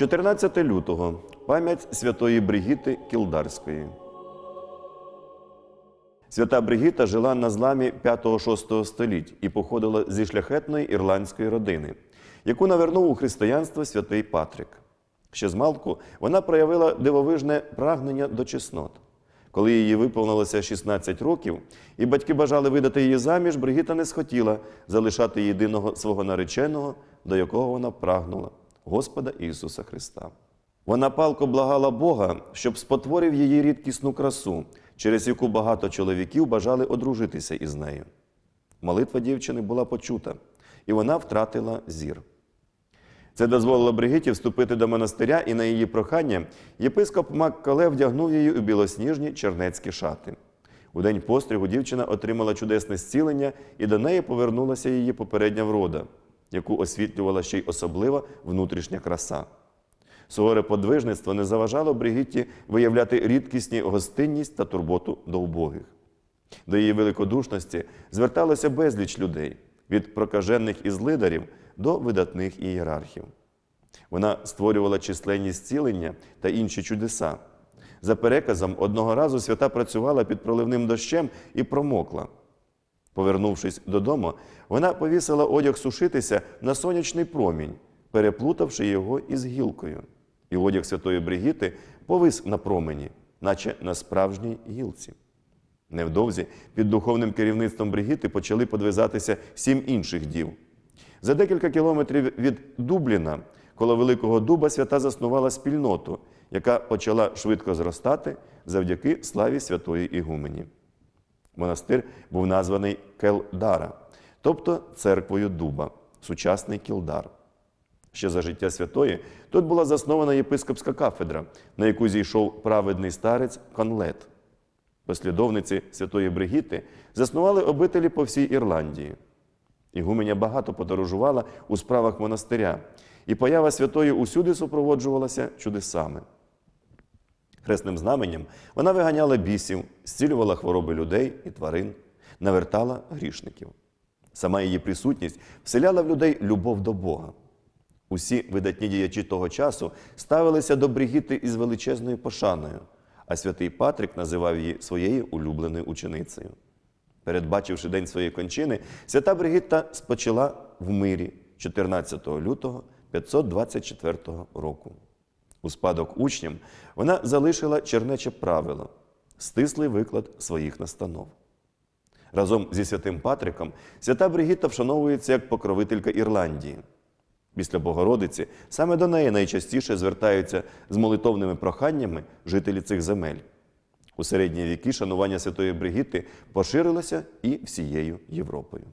14 лютого пам'ять святої Бригіти Кілдарської. Свята Бригіта жила на зламі 5-6 століть і походила зі шляхетної ірландської родини, яку навернув у християнство святий Патрик. Ще з малку вона проявила дивовижне прагнення до чеснот. Коли їй виповнилося 16 років, і батьки бажали видати її заміж, Бригіта не схотіла залишати єдиного свого нареченого, до якого вона прагнула Господа Ісуса Христа. Вона палко благала Бога, щоб спотворив її рідкісну красу, через яку багато чоловіків бажали одружитися із нею. Молитва дівчини була почута, і вона втратила зір. Це дозволило Бригиті вступити до монастиря, і на її прохання єпископ Маккале вдягнув її у білосніжні чернецькі шати. У день пострігу дівчина отримала чудесне зцілення, і до неї повернулася її попередня врода, яку освітлювала ще й особлива внутрішня краса. Суворе подвижництво не заважало Бригітті виявляти рідкісні гостинність та турботу до убогих. До її великодушності зверталося безліч людей від прокажених і злидарів до видатних ієрархів. Вона створювала численні зцілення та інші чудеса. За переказом, одного разу свята працювала під проливним дощем і промокла. Повернувшись додому, вона повісила одяг сушитися на сонячний промінь, переплутавши його із гілкою. І одяг святої Бригіти повис на промені, наче на справжній гілці. Невдовзі під духовним керівництвом Бригіти почали подвизатися сім інших дів. За декілька кілометрів від Дубліна, коло Великого Дуба, свята заснувала спільноту, яка почала швидко зростати завдяки славі святої Ігумені. Монастир був названий Келдара, тобто церквою Дуба, сучасний Кілдар. Ще за життя святої тут була заснована єпископська кафедра, на яку зійшов праведний старець Конлет. Послідовниці святої Бригіти заснували обителі по всій Ірландії. Ігуменя багато подорожувала у справах монастиря, і поява святої усюди супроводжувалася чудесами. Хресним знаменням вона виганяла бісів, зцілювала хвороби людей і тварин, навертала грішників. Сама її присутність вселяла в людей любов до Бога. Усі видатні діячі того часу ставилися до Бригіти із величезною пошаною, а святий Патрик називав її своєю улюбленою ученицею. Передбачивши день своєї кончини, свята Бригітта спочила в мирі 14 лютого 524 року. У спадок учням вона залишила чернече правило стислий виклад своїх настанов. Разом зі святим Патриком свята Бригітта вшановується як покровителька Ірландії. Після Богородиці саме до неї найчастіше звертаються з молитовними проханнями жителі цих земель. У середні віки шанування святої Бригітти поширилося і всією Європою.